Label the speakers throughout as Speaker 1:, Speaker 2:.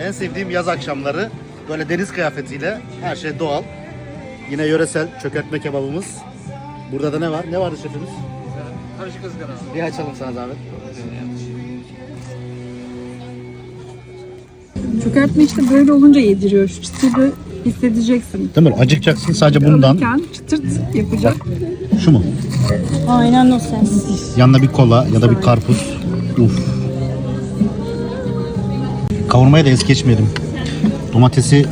Speaker 1: En sevdiğim yaz akşamları. Böyle deniz kıyafetiyle her şey doğal. Yine yöresel çökertme kebabımız. Burada da ne var? Ne vardı şefimiz?
Speaker 2: Karışık ızgara.
Speaker 1: Bir açalım sana zahmet.
Speaker 3: Çökertme işte böyle olunca yediriyor. Şu çıtırı hissedeceksin.
Speaker 1: Değil mi? Acıkacaksın sadece bundan.
Speaker 3: Alırken çıtırt yapacak.
Speaker 1: Şu mu?
Speaker 4: Aynen o ses.
Speaker 1: Yanına bir kola ya da bir karpuz. Uf. Kavurmaya da es geçmeyelim. Domatesi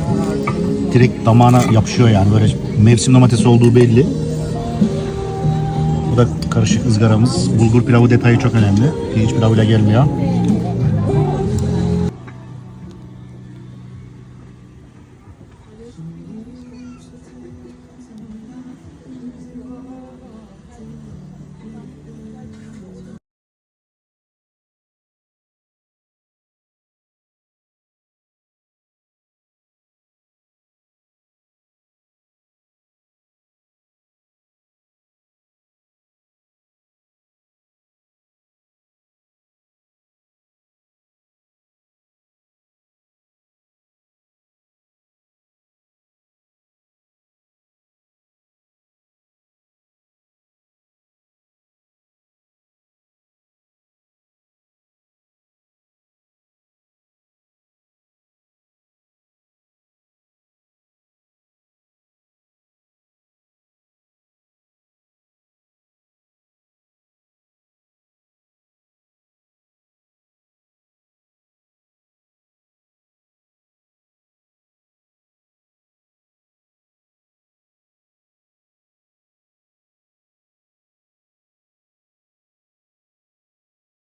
Speaker 1: direkt damağına yapışıyor yani böyle mevsim domatesi olduğu belli. Bu da karışık ızgaramız. Bulgur pilavı detayı çok önemli. Pirinç pilavıyla gelmiyor.